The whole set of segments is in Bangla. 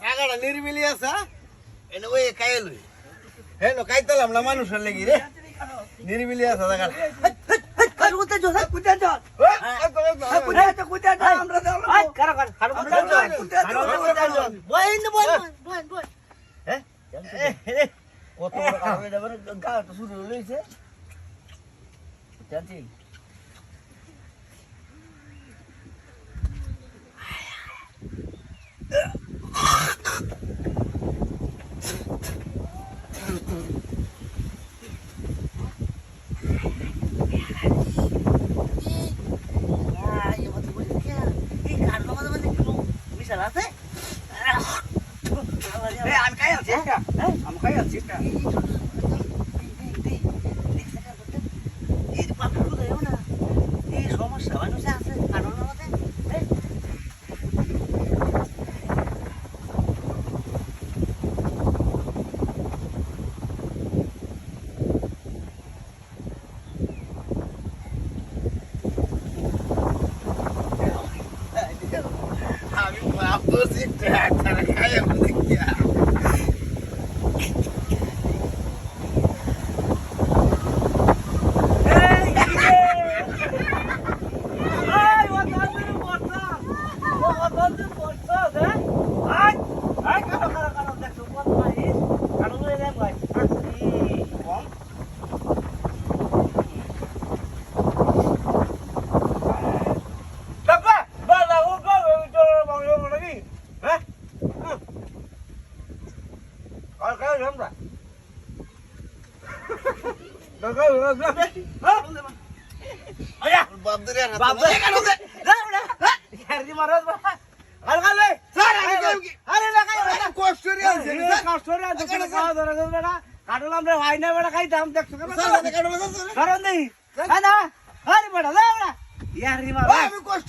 ಸಗಡ ನೀರು ಬಿಲಿಯಾಸ ಏನು ಒಯ್ಯ ಕೈಲು ಏನು ಕಾಯ್ತಲ್ಲ ನಮ್ಮ ಮನುಷ್ಯ ಅಲ್ಲಿಗಿದೆ ನೀರು ಬಿಲಿಯಾಸ ಸಗಡ ત્યાંથી Ugh. 接，哎，他们还要接下。Yeah. কাটলাম রে ভাই না বেড়া খাইতাম দেখছ কারণ নেই না আরে বেড়া যা কষ্ট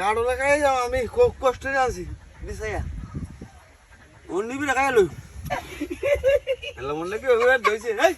কারণে খাই যাও আমি খুব কষ্ট আনছি। বিছাইয়া। অন্য বিরা খাই লই। এলা মনে কি হয়ে দইছে এই